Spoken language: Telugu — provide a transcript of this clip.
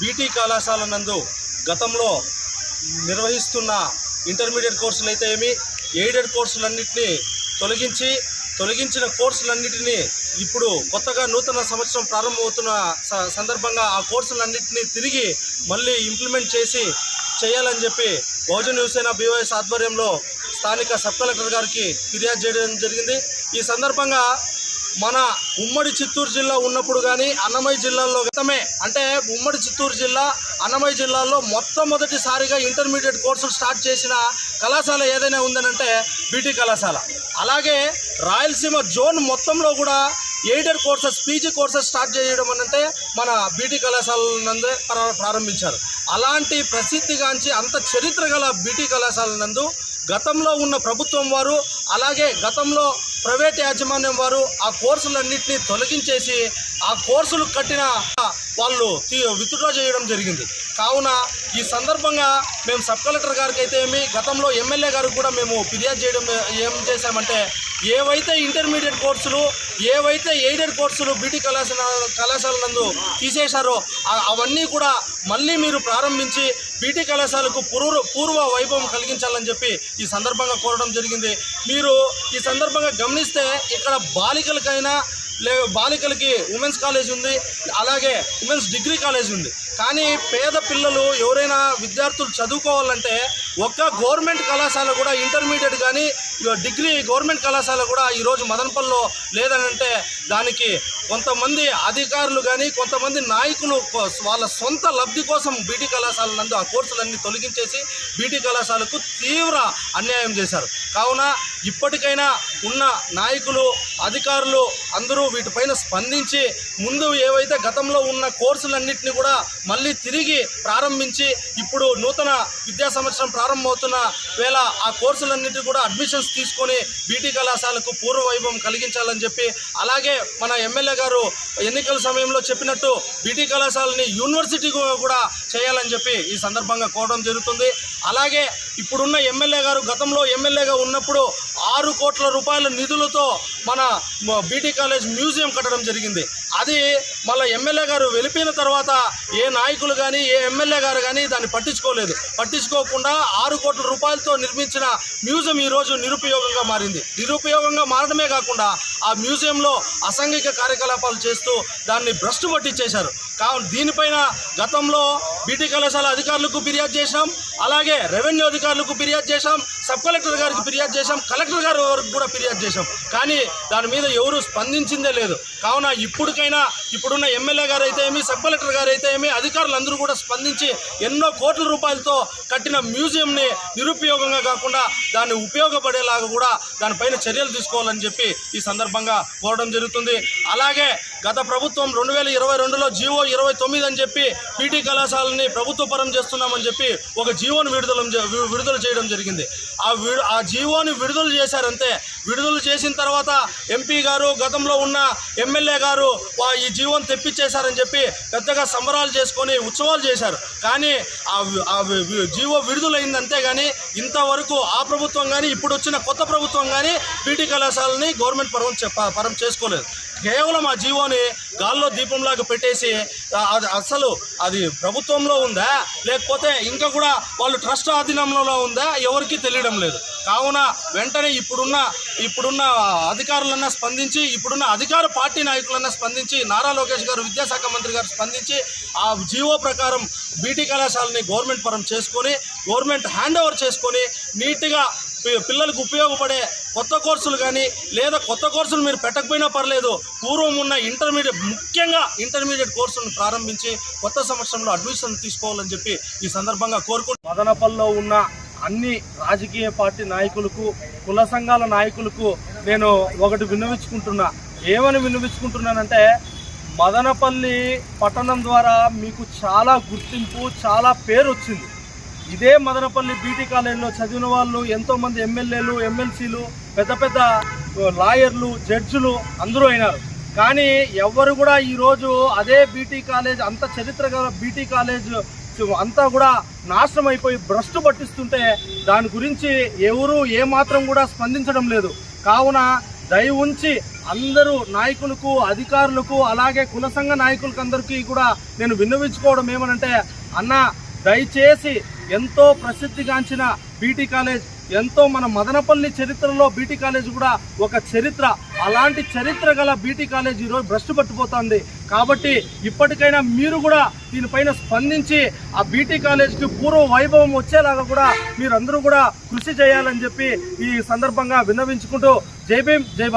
బీటీ కళాశాల నందు గతంలో నిర్వహిస్తున్న ఇంటర్మీడియట్ కోర్సులు అయితే ఏమి ఎయిడెడ్ కోర్సులన్నింటినీ తొలగించి తొలగించిన కోర్సులన్నిటినీ ఇప్పుడు కొత్తగా నూతన సంవత్సరం ప్రారంభమవుతున్న స- సందర్భంగా ఆ కోర్సులన్నింటినీ తిరిగి మళ్ళీ ఇంప్లిమెంట్ చేసి చేయాలని చెప్పి బహుజన్ యువసేన బీవైఎస్ ఆధ్వర్యంలో స్థానిక సబ్ కలెక్టర్ గారికి ఫిర్యాదు చేయడం జరిగింది. ఈ సందర్భంగా మన ఉమ్మడి చిత్తూరు జిల్లా ఉన్నప్పుడు కానీ అన్నమయ్య జిల్లాలో గతమే. అంటే ఉమ్మడి చిత్తూరు జిల్లా అన్నమయ్య జిల్లాలో మొట్టమొదటిసారిగా ఇంటర్మీడియట్ కోర్సులు స్టార్ట్ చేసిన కళాశాల ఏదైనా ఉందనంటే బీటీ కళాశాల. అలాగే రాయలసీమ జోన్ మొత్తంలో కూడా aided courses PG courses start చేయడం అంటే మన బీటీ కళాశాల నందే ప్రారంభించారు. అలాంటి ప్రసిద్ధిగాంచి అంత చరిత్ర గల బీటీ కళాశాల నందు గతంలో ఉన్న ప్రభుత్వం వారు అలాగే గతంలో ప్రైవేట్ యాజమాన్యం వారు ఆ కోర్సులన్నింటినీ తొలగించేసి ఆ కోర్సులు కట్టిన వాళ్ళు విత్డ్రా చేయడం జరిగింది. కావున ఈ సందర్భంగా మేము సబ్ కలెక్టర్ గారికి అయితే ఏమి గతంలో ఎమ్మెల్యే గారికి కూడా మేము ఫిర్యాదు చేయడం ఏం చేశామంటే ఏవైతే ఇంటర్మీడియట్ కోర్సులు ఏవైతే ఎయిడెడ్ కోర్సులు బీటీ కళాశాల కళాశాల నందు తీసేశారో అవన్నీ కూడా మళ్ళీ మీరు ప్రారంభించి బీటీ కళాశాలకు పూర్వ పూర్వ వైభవం కలిగించాలని చెప్పి ఈ సందర్భంగా కోరడం జరిగింది. మీరు ఈ సందర్భంగా గమనిస్తే ఇక్కడ బాలికలకైనా లే బాలికలకి ఉమెన్స్ కాలేజ్ ఉంది అలాగే ఉమెన్స్ డిగ్రీ కాలేజ్ ఉంది. కానీ పేద పిల్లలు ఎవరైనా విద్యార్థులు చదువుకోవాలంటే ఒక్క గవర్నమెంట్ కళాశాల కూడా ఇంటర్మీడియట్ కానీ డిగ్రీ గవర్నమెంట్ కళాశాల కూడా ఈరోజు మదనపల్లిలో లేదనంటే దానికి కొంతమంది అధికారులు కానీ కొంతమంది నాయకులు వాళ్ళ సొంత లబ్ధి కోసం బీటీ కళాశాల నందు ఆ కోర్సులన్నీ తొలగించేసి బీటీ కళాశాలకు తీవ్ర అన్యాయం చేశారు. కావున ఇప్పటికైనా ఉన్న నాయకులు అధికారులు అందరూ వీటిపైన స్పందించి ముందు ఏవైతే గతంలో ఉన్న కోర్సులన్నింటినీ కూడా మళ్ళీ తిరిగి ప్రారంభించి ఇప్పుడు నూతన విద్యా సంవత్సరం ప్రారంభమవుతున్న వేళ ఆ కోర్సులన్నింటినీ కూడా అడ్మిషన్స్ తీసుకొని బీటీ కళాశాలకు పూర్వ వైభవం కలిగించాలని చెప్పి అలాగే మన ఎమ్మెల్యే గారు ఎన్నికల సమయంలో చెప్పినట్టు బీటీ కళాశాలని యూనివర్సిటీగా కూడా చేయాలని చెప్పి ఈ సందర్భంగా కోరడం జరుగుతుంది. అలాగే ఇప్పుడున్న ఎమ్మెల్యే గారు గతంలో ఎమ్మెల్యేగా ఉన్నప్పుడు ఆరు కోట్ల రూపాయల నిధులతో మన బీటీ కాలేజ్ మ్యూజియం కట్టడం జరిగింది. అది మళ్ళీ ఎమ్మెల్యే గారు వెళ్ళిపోయిన తర్వాత ఏ నాయకులు కానీ ఏ ఎమ్మెల్యే గారు కానీ దాన్ని పట్టించుకోలేదు. పట్టించుకోకుండా ఆరు కోట్ల రూపాయలతో నిర్మించిన మ్యూజియం ఈరోజు నిరుపయోగంగా మారింది. నిరుపయోగంగా మారడమే కాకుండా ఆ మ్యూజియంలో అసాంఘిక కార్యకలాపాలు చేస్తూ దాన్ని భ్రష్టు పట్టించేశారు. కావున దీనిపైన గతంలో బీటీ కళాశాల అధికారులకు ఫిర్యాదు చేశాం. అలాగే రెవెన్యూ అధికారులకు ఫిర్యాదు చేశాం. సబ్ కలెక్టర్ గారికి ఫిర్యాదు చేశాం. కలెక్టర్ గారి వరకు కూడా ఫిర్యాదు చేశాం. కానీ దాని మీద ఎవరు స్పందించిందే లేదు. కావున ఇప్పటికైనా ఇప్పుడున్న ఎమ్మెల్యే గారు అయితే ఏమి సబ్ కలెక్టర్ గారు అయితే ఏమి అధికారులందరూ కూడా స్పందించి ఎన్నో కోట్ల రూపాయలతో కట్టిన మ్యూజియంని నిరుపయోగంగా కాకుండా దాన్ని ఉపయోగపడేలాగా కూడా దానిపైన చర్యలు తీసుకోవాలని చెప్పి ఈ సందర్భంగా కోరడం జరుగుతుంది. అలాగే గత ప్రభుత్వం రెండు వేల ఇరవై రెండులో జీవో ఇరవై తొమ్మిది అని చెప్పి పీటీ కళాశాలని ప్రభుత్వ పరం చేస్తున్నామని చెప్పి ఒక జీవోను విడుదల విడుదల చేయడం జరిగింది. ఆ విడు ఆ జీవోని విడుదల చేశారంతే. విడుదల చేసిన తర్వాత ఎంపీ గారు గతంలో ఉన్న ఎమ్మెల్యే గారు వా- ఈ జీవోని తెప్పించేశారని చెప్పి పెద్దగా సంబరాలు చేసుకొని ఉత్సవాలు చేశారు. కానీ ఆ జీవో విడుదలైంది అంతేగాని కానీ ఇంతవరకు ఆ ప్రభుత్వం కానీ ఇప్పుడు వచ్చిన కొత్త ప్రభుత్వం కానీ పీటీ కళాశాలని గవర్నమెంట్ పరం చే- ప- పరం చేసుకోలేదు. కేవలం ఆ జీవోని గాల్లో దీపంలాగా పెట్టేసి అది అసలు అది ప్రభుత్వంలో ఉందా? లేకపోతే ఇంకా కూడా వాళ్ళు ట్రస్ట్ ఆధీనంలో ఉందా? ఎవరికీ తెలియడం లేదు. కావున వెంటనే ఇప్పుడున్న ఇప్పుడున్న అధికారులన్నా స్పందించి ఇప్పుడున్న అధికార పార్టీ నాయకులన్నా స్పందించి నారా లోకేష్ గారు విద్యాశాఖ మంత్రి గారు స్పందించి ఆ జీవో ప్రకారం బీటీ కళాశాలని గవర్నమెంట్ పరం చేసుకొని గవర్నమెంట్ హ్యాండ్ ఓవర్ చేసుకొని నీట్గా పి- పిల్లలకు ఉపయోగపడే కొత్త కోర్సులు కానీ లేదా కొత్త కోర్సులు మీరు పెట్టకపోయినా పర్లేదు పూర్వం ఉన్న ఇంటర్మీడియట్ ముఖ్యంగా ఇంటర్మీడియట్ కోర్సులను ప్రారంభించి కొత్త సంవత్సరంలో అడ్మిషన్ తీసుకోవాలని చెప్పి ఈ సందర్భంగా కోరుకుంటూ మదనపల్లిలో ఉన్న అన్ని రాజకీయ పార్టీ నాయకులకు కుల సంఘాల నాయకులకు నేను ఒకటి విన్నవించుకుంటున్నా. ఏమని విన్నవించుకుంటున్నానంటే మదనపల్లి పట్టణం ద్వారా మీకు చాలా గుర్తింపు చాలా పేరు వచ్చింది ఇదే మదనపల్లి బీటీ కాలేజీలో చదివిన వాళ్ళు ఎంతోమంది ఎమ్మెల్యేలు ఎమ్మెల్సీలు పెద్ద పెద్ద లాయర్లు జడ్జులు అందరూ అయినారు. కానీ ఎవరు కూడా ఈరోజు అదే బీటీ కాలేజ్ అంత చరిత్ర గల బీటీ కాలేజ్ అంతా కూడా నాశనం అయిపోయి భ్రష్టు పట్టిస్తుంటే దాని గురించి ఎవరు ఏమాత్రం కూడా స్పందించడం లేదు. కావున దయ ఉంచి అందరూ నాయకులకు అధికారులకు అలాగే కుల సంఘ నాయకులకు అందరికీ కూడా నేను విన్నవించుకోవడం ఏమనంటే అన్న దయచేసి ఎంతో ప్రసిద్ధిగాంచిన బీటీ కాలేజ్ ఎంతో మన మదనపల్లి చరిత్రలో బీటీ కాలేజ్ కూడా ఒక చరిత్ర. అలాంటి చరిత్ర గల బీటీ కాలేజ్ ఈరోజు భ్రష్టు పట్టుపోతుంది. కాబట్టి ఇప్పటికైనా మీరు కూడా దీనిపైన స్పందించి ఆ బీటీ కాలేజ్కి పూర్వ వైభవం వచ్చేలాగా కూడా మీరందరూ కూడా కృషి చేయాలని చెప్పి ఈ సందర్భంగా విన్నవించుకుంటూ జై భీమ్ జై